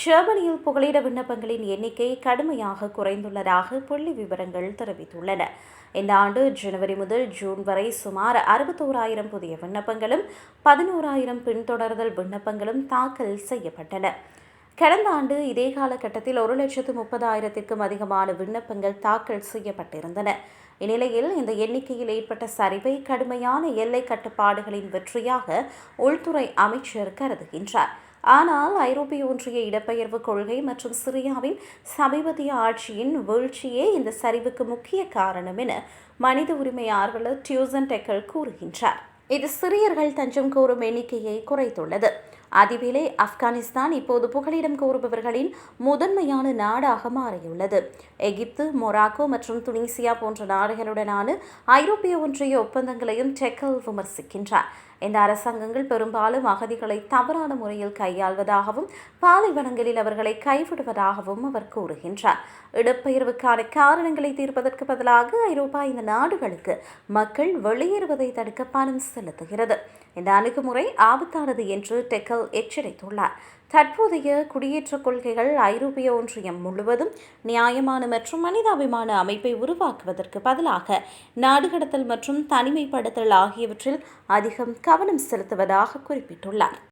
ஜெர்மனியில் புகலிட விண்ணப்பங்களின் எண்ணிக்கை கடுமையாக குறைந்துள்ளதாக புள்ளி விவரங்கள் தெரிவித்துள்ளன. இந்த ஆண்டு ஜனவரி முதல் ஜூன் வரை சுமார் அறுபத்தோராயிரம் புதிய விண்ணப்பங்களும் பதினோராயிரம் பின்தொடர்தல் விண்ணப்பங்களும் தாக்கல் செய்யப்பட்டன. கடந்த ஆண்டு இதே காலகட்டத்தில் ஒரு லட்சத்து முப்பதாயிரத்திற்கும் அதிகமான விண்ணப்பங்கள் தாக்கல் செய்யப்பட்டிருந்தன. இந்நிலையில் இந்த எண்ணிக்கையில் ஏற்பட்ட சரிவை கடுமையான எல்லை கட்டுப்பாடுகளின் வெற்றியாக உள்துறை அமைச்சர் கருதுகின்றார். ஆனால் ஐரோப்பிய ஒன்றிய இடப்பெயர்வு கொள்கை மற்றும் சிரியாவின் சமீபத்திய ஆட்சியின் வீழ்ச்சியே இந்த சரிவுக்கு முக்கிய காரணம் என மனித உரிமை ஆர்வலர் டியூசன் டெக்கல் கூறுகின்றார். இது சிறியர்கள் தஞ்சம் கோரும் எண்ணிக்கையை குறைத்துள்ளது. அதேவேளை ஆப்கானிஸ்தான் இப்போது புகலிடம் கோருபவர்களின் முதன்மையான நாடாக மாறியுள்ளது. எகிப்து மொராக்கோ மற்றும் துனிசியா போன்ற நாடுகளுடனான ஐரோப்பிய ஒன்றிய ஒப்பந்தங்களையும் டெக்கல் விமர்சிக்கின்றார். இந்த அரசாங்கங்கள் பெரும்பாலும் அகதிகளை தவறான முறையில் கையாள்வதாகவும் பாலைவனங்களில் அவர்களை கைவிடுவதாகவும் அவர் கூறுகின்றார். இடப்பெயர்வுக்கான காரணங்களை தீர்ப்பதற்கு பதிலாக ஐரோப்பா இந்த நாடுகளுக்கு மக்கள் வெளியேறுவதை தடுக்க பணம் செலுத்துகிறது. இந்த அணுகுமுறை ஆபத்தானது என்று டெக்கல் எச்சரித்துள்ளார். தற்போதைய குடியேற்ற கொள்கைகள் ஐரோப்பிய ஒன்றியம் முழுவதும் நியாயமான மற்றும் மனிதாபிமான அமைப்பை உருவாக்குவதற்கு பதிலாக நாடுகடத்தல் மற்றும் தனிமைப்படுத்தல் ஆகியவற்றில் அதிகம் கவனம் செலுத்துவதாக குறிப்பிட்டுள்ளார்.